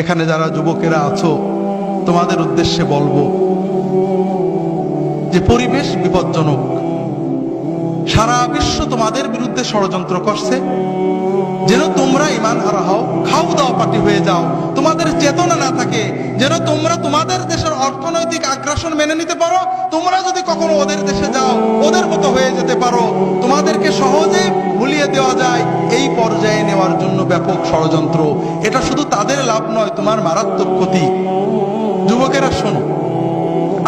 এখানে যারা যুবকেরা আছো, তোমাদের উদ্দেশ্যে বলব যে পরিবেশ বিপজ্জনক। সারা বিশ্ব তোমাদের বিরুদ্ধে ষড়যন্ত্র করছে। যেন তোমরা ইমান হারা হও, খাও দাও, পাটি হয়ে যাও। তোমাদের চেতনা না থাকে, যেন তোমরা তোমাদের দেশের অর্থনৈতিক আগ্রাসন মেনে নিতে পারো। তোমরা যদি কখনো ওদের দেশে যাও, ওদের মতো হয়ে যেতে পারো। তোমাদেরকে সহজে ভুলিয়ে দেওয়া যায়। ব্যাপক ষড়যন্ত্র। এটা শুধু তাদের লাভ নয়, তোমার মারাত্মক ক্ষতি। যুবকেরা শোনো,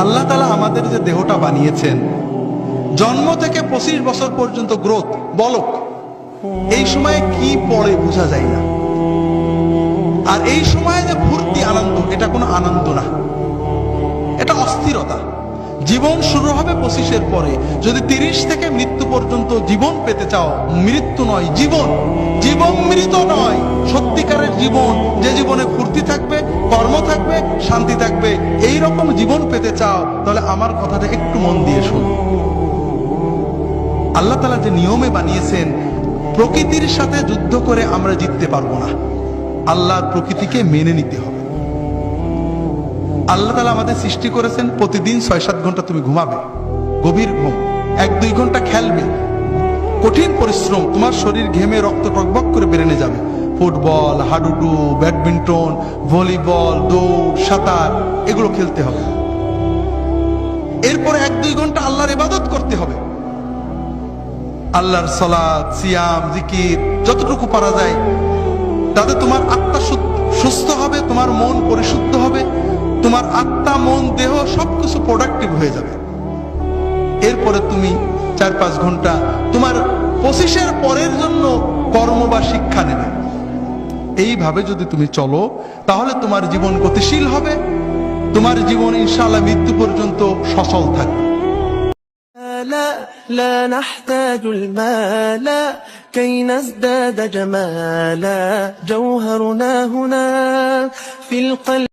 আল্লাহ তালা আমাদের যে দেহটা বানিয়েছেন, জন্ম থেকে পঁচিশ বছর পর্যন্ত গ্রোথ বলক এই সময়ে কি পড়ে বোঝা যায় না। আর এই সময়ে যে ফুর্তি আনন্দ, এটা কোনো আনন্দ না। জীবন শুরু হবে পঁচিশের পরে। যদি তিরিশ থেকে মৃত্যু পর্যন্ত জীবন পেতে চাও, মৃত্যু নয়, জীবন। জীবন মৃত নয়। সত্যিকারের জীবন, যে জীবনে ফুর্তি থাকবে, কর্ম থাকবে, শান্তি থাকবে এই রকম জীবন পেতে চাও, তাহলে আমার কথাটা একটু মন দিয়ে শুনো। আল্লাহ তালা যে নিয়মে বানিয়েছেন, প্রকৃতির সাথে যুদ্ধ করে আমরা জিততে পারব না। আল্লাহ প্রকৃতিকে মেনে নিতে হবে। আল্লাহ তালা আমাদের সৃষ্টি করেছেন, প্রতিদিন ছয় সাত ঘণ্টা তুমি ঘুমাবে। গভীর ঘুম। এক, দুই ঘণ্টা খেলবে। কঠিন পরিশ্রম তোমার শরীর ঘেমে রক্ত টকবক করে বেরেনে যাবে। ফুটবল, হাডুডু, ব্যাডমিন্টন, ভলিবল, দৌড়, সাঁতার, এগুলো খেলতে হবে। এরপরে এক, দুই ঘণ্টা আল্লাহর ইবাদত করতে হবে। আল্লাহর সলাদ সিয়াম, জিকির, যতটুকু পারা যায়, তাতে তোমার আত্মা সুস্থ হবে, তোমার মন পরিশুদ্ধ হবে। তোমার আত্মা মন দেহ সবকিছু প্রোডাক্টিভ হয়ে যাবে এরপরে তুমি চার পাঁচ ঘন্টা তোমার পঁচিশের পরের জন্য কর্ম বা শিক্ষা নেবে এইভাবে যদি তুমি চলো তাহলে তোমার জীবন গতিশীল হবে তোমার জীবন ইনশাআল্লাহ মৃত্যু পর্যন্ত সচল থাকবে لا لا نحتاج المال كي نزداد جمالا جوهرنا هنا في القلب